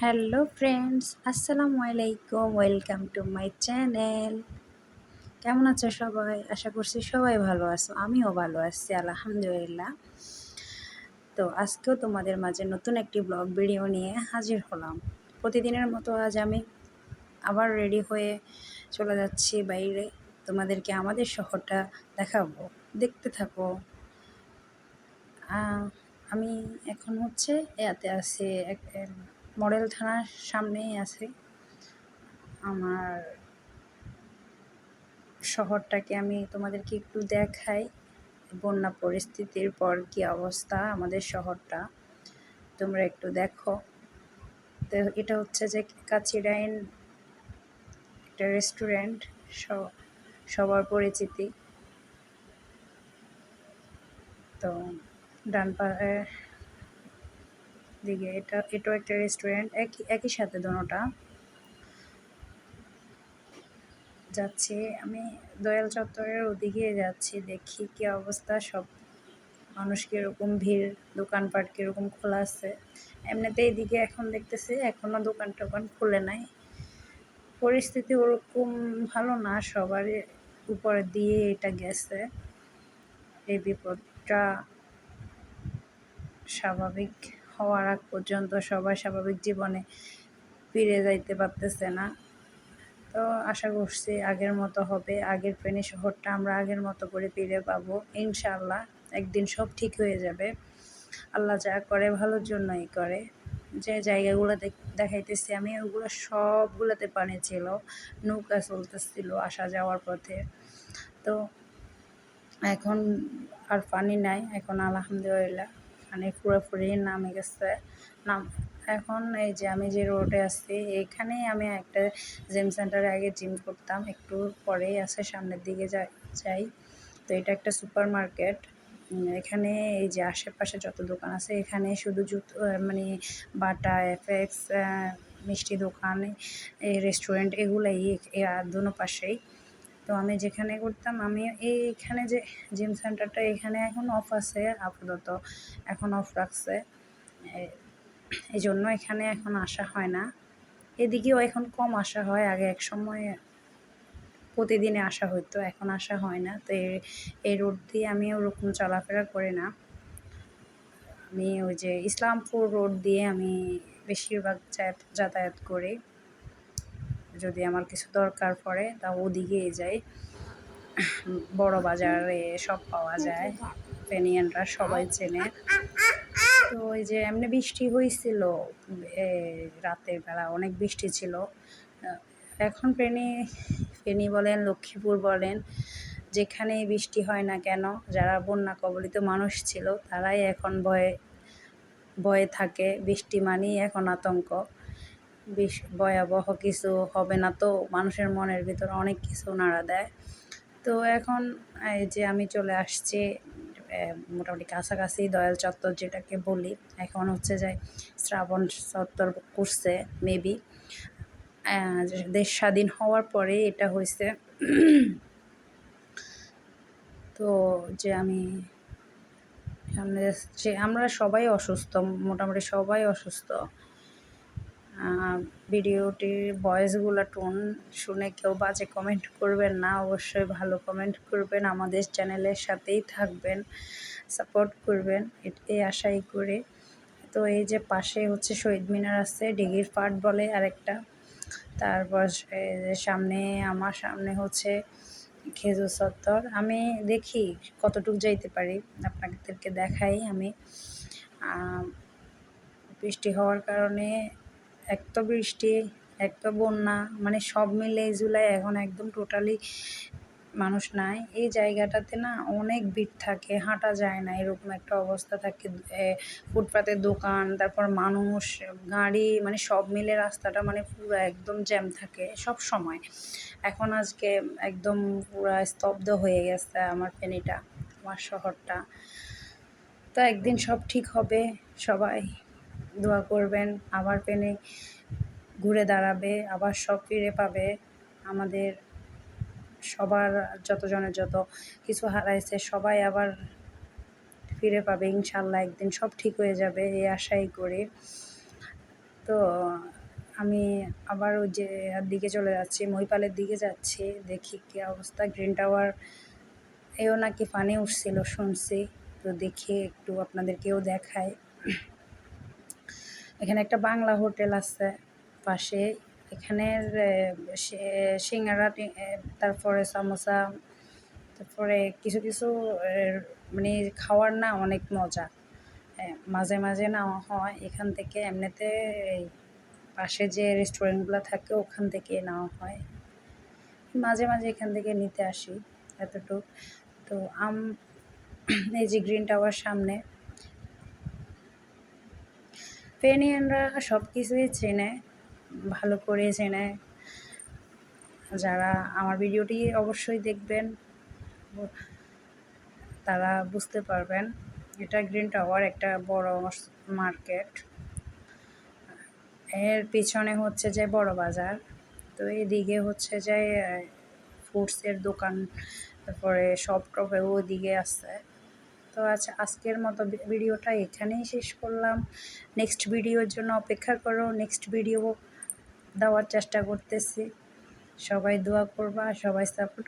Hello friends আসসালামু আলাইকুম welcome to my channel কেমন আছো সবাই? আশা করছি সবাই ভালো আছো। আমিও ভালো আছি, আলহামদুলিল্লাহ। তো আজকেও তোমাদের মাঝে নতুন একটি ব্লগ ভিডিও নিয়ে হাজির হলাম। প্রতিদিনের মতো আজ আমি আবার রেডি হয়ে চলে যাচ্ছি বাইরে। তোমাদেরকে আমাদের শহরটা দেখাবো। দেখতে থাকো। আমি এখন হচ্ছে এতে আছে, এক মডেল থানার সামনেই আছে। আমার শহরটাকে আমি তোমাদেরকে একটু দেখাই। বন্যা পরিস্থিতির পর কি অবস্থা আমাদের শহরটা, তোমরা একটু দেখো। তো এটা হচ্ছে যে কাচিরাইন একটা রেস্টুরেন্ট সবার পরিচিতি। তো ডান পা দিকে, এটা, এটাও একটা রেস্টুরেন্ট একই একই সাথে দোনোটা। যাচ্ছি, আমি দয়াল চত্বরের ওদিকে যাচ্ছি, দেখি কি অবস্থা, সব মানুষ কীরকম ভিড়, দোকানপাট কীরকম খোলা আছে। এমনিতে এইদিকে এখন দেখতেছি এখনও দোকান টোকান খুলে নাই। পরিস্থিতি ওরকম ভালো না, সবার উপরে দিয়ে এটা গেছে। এই বিপদটা স্বাভাবিক। হওয়ার আগ পর্যন্ত সবাই স্বাভাবিক জীবনে ফিরে যাইতে পারতেছে না। তো আশা করছি আগের মতো হবে। আগের ফেনী শহরটা আমরা আগের মতো করে ফিরে পাবো ইনশাল্লাহ একদিন সব ঠিক হয়ে যাবে। আল্লাহ যা করে ভালোর জন্যই করে। যে জায়গাগুলো দেখাইতেছি আমি, ওগুলো সবগুলোতে পানি ছিল, নৌকা চলতেছিল আসা যাওয়ার পথে। তো এখন আর পানি নাই, এখন আলহামদুলিল্লাহ। মানে পুরোপুরি নামে গেছে। নাম, এখন এই যে আমি যে রোডে আছি, এখানেই আমি একটা জিম সেন্টারে আগে জিম করতাম, একটু পরেই আছে সামনের দিকে যাই তো এটা একটা সুপার মার্কেট এখানে এই যে আশেপাশে যত দোকান আছে, এখানে শুধু জুতো মানে বাটা এফেক্স মিষ্টি দোকান, এই রেস্টুরেন্ট এগুলাই দুনো পাশেই। তো আমি যেখানে করতাম আমি এইখানে যে জিম সেন্টারটা এখানে এখন অফ আছে আপাতত, এখন অফ রাখছে। এই জন্য এখানে এখন আসা হয় না। এদিকেও এখন কম আসা হয়, আগে এক সময় প্রতিদিনে আসা হতো এখন আসা হয় না। তো এই রোড দিয়ে আমি ওরকম চলাফেরা করি না। আমি ওই যে ইসলামপুর রোড দিয়ে আমি বেশিরভাগ যাতায়াত করি। যদি আমার কিছু দরকার পড়ে, তা ওদিকেই যাই। বড় বাজারে সব পাওয়া যায় পেনিয়ানরা সবাই চেনে। তো ওই যে এমনি বৃষ্টি হয়েছিল রাতের বেলা অনেক বৃষ্টি ছিল। এখন ফেনী ফেনী বলেন, লক্ষ্মীপুর বলেন, যেখানেই বৃষ্টি হয় না কেন, যারা বন্যা কবলিত মানুষ ছিল, তারাই এখন ভয়ে ভয়ে থাকে। বৃষ্টি মানেই এখন আতঙ্ক। বেশ ভয়াবহ কিছু হবে না। তো মানুষের মনের ভিতরে অনেক কিছু নাড়া দেয়। তো এখন এই যে আমি চলে আসছি মোটামুটি কাছাকাছি দয়াল চত্বর যেটাকে বলি। এখন হচ্ছে যে শ্রাবণ চত্বর করছে মেবি দেশ স্বাধীন হওয়ার পরে এটা হয়েছে তো যে আমি সামনে যে আমরা সবাই অসুস্থ, মোটামুটি সবাই অসুস্থ। ভিডিওটির ভয়েসগুলো টোন শুনে কেউ বাজে কমেন্ট করবেন না, অবশ্যই ভালো কমেন্ট করবেন। আমাদের চ্যানেলের সাথেই থাকবেন সাপোর্ট করবেন এই আশাই করে। তো এই যে পাশে হচ্ছে শহীদ মিনার আছে, ডিগির পাট বলে আরেকটা। তারপর সামনে, আমার সামনে হচ্ছে খেজুর চত্বর আমি দেখি কতটুকু যাইতে পারি, আপনাদেরকে দেখাই আমি। বৃষ্টি হওয়ার কারণে এক তো বৃষ্টি এক তো বন্যা মানে সব মিলে এই জুলাই এখন একদম টোটালি মানুষ নাই। এই জায়গাটাতে না অনেক ভিড় থাকে, হাঁটা যায় না, এরকম একটা অবস্থা থাকে। ফুটপাতের দোকান, তারপর মানুষ, গাড়ি মানে সব মিলে রাস্তাটা মানে পুরো একদম জ্যাম থাকে সব সময়। এখন আজকে একদম পুরো স্তব্ধ হয়ে গেছে আমার ফেনিটা, আমার শহরটা। তো একদিন সব ঠিক হবে সবাই। দোয়া করবেন, আবার পেনে ঘুরে দাঁড়াবে, আবার সব ফিরে পাবে। আমাদের সবার যতজনের যত কিছু হারাইছে, সবাই আবার ফিরে পাবে ইনশাল্লাহ, একদিন সব ঠিক হয়ে যাবে এই আশাই করি। তো আমি আবার ওই যে দিকে চলে যাচ্ছি, মহিপালের দিকে যাচ্ছি, দেখি কী অবস্থা। গ্রিন টাওয়ার, এও নাকি পানি উঠছিল, শুনছি। তো দেখি একটু আপনাদেরকেও দেখাই। এখানে একটা বাংলা হোটেল আছে পাশে। এখানের সিঙ্গারা তারপরে সামোসা, তারপরে কিছু কিছু মানে খাওয়ার না অনেক মজা। মাঝে মাঝে নেওয়া হয় এখান থেকে এমনিতে পাশে যে রেস্টুরেন্টগুলো থাকে ওখান থেকে নেওয়া হয়। মাঝে মাঝে এখান থেকে নিতে আসি এতটুকু। তো আম, এই যে গ্রিন টাওয়ার সামনে পেনিয়ানরা সব কিছুই চেনে, ভালো করে চেনে। যারা আমার ভিডিওটি অবশ্যই দেখবেন, তারা বুঝতে পারবেন, এটা গ্রিন টাওয়ার একটা বড় মার্কেট এর পিছনে হচ্ছে যে বড় বাজার, তো এদিকে হচ্ছে যে ফ্রুটসের দোকান, তারপরে সব টপে ওদিকে আছে। তো আচ্ছা আজকের মতো ভিডিওটা এখানেই শেষ করলাম। নেক্সট ভিডিওর জন্য অপেক্ষা করো। নেক্সট ভিডিও দেওয়ার চেষ্টা করতেছি। সবাই দোয়া করবা, সবাই সাপোর্ট